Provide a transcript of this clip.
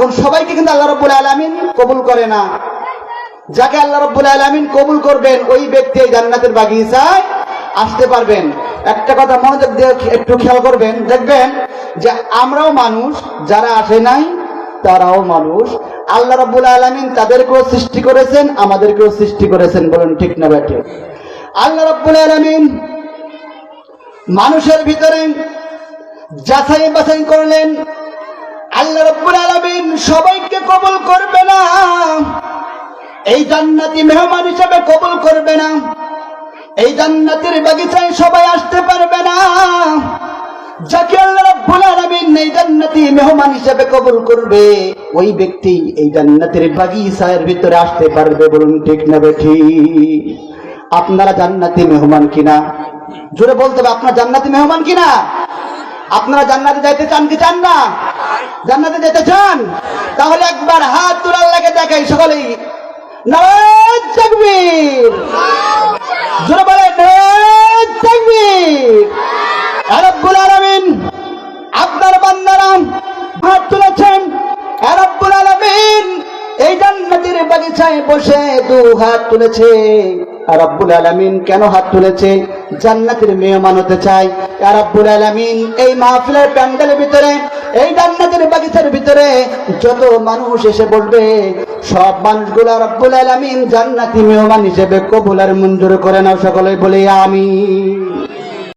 এখন সবাইকে কিন্তু আল্লাহ রব্বুল আলামিন কবুল করে না। যাকে আল্লাহ রব্বুল আলামিন কবুল করবেন, ওই ব্যক্তি এই জান্নাতের বাগিচায় আসতে পারবেন। একটা কথা মনোযোগ দিয়ে একটু খেয়াল করবেন। দেখবেন যে আমরাও মানুষ, যারা আসে নাই, তারাও মানুষ। আল্লাহ রাব্বুল আলামিন তাদেরকেও সৃষ্টি করেছেন, আমাদেরকেও সৃষ্টি করেছেন বলুন ঠিক না ব্যাটে? আল্লাহ রাব্বুল আলামিন মানুষের ভিতরে যাচাই বাছাই করলেন আল্লাহ রাব্বুল আলামিন সবাইকে কবল করবে না। এই জান্নাতি মেহমান হিসাবে কবল করবে না। এই জান্নাতের বাগিচায় সবাই আসতে পারবে না। যাকে আল্লাহ রাব্বুল আলামিন এই জান্নাতি মেহমান হিসেবে কবুল করবে, ওই ব্যক্তি এই জান্নাতের বাগিচার ভিতরে আসতে পারবে বলুন ঠিক না বেঠি আপনারা জান্নাতি মেহমান কিনা? জোরে বলতে হবে, আপনারা জান্নাতি মেহমান কিনা? আপনারা জান্নাতে যাইতে চান কি চান না? জান্নাতে যেতে চান, তাহলে একবার হাত লাগে দেখাই সকলেই। জোরে বলে আপনার হাত তুলেছেন। এই জান্নাতের বাগিচায় বসে দু হাত তুলেছে। রব্বুল আলামিন, কেন হাত তুলেছে? জান্নাতের মেহমান হতে চায়। রব্বুল আলামিন, এই মাহফিলের প্যান্ডেলের ভিতরে এই জান্নাতের বাগিচার ভিতরে যত মানুষ এসে বলবে, সব মানুষগুলো রব্বুল আলামিন জান্নাতি মেহমান হিসেবে কবুলার মঞ্জুর করে নাও সকলে বলে আমি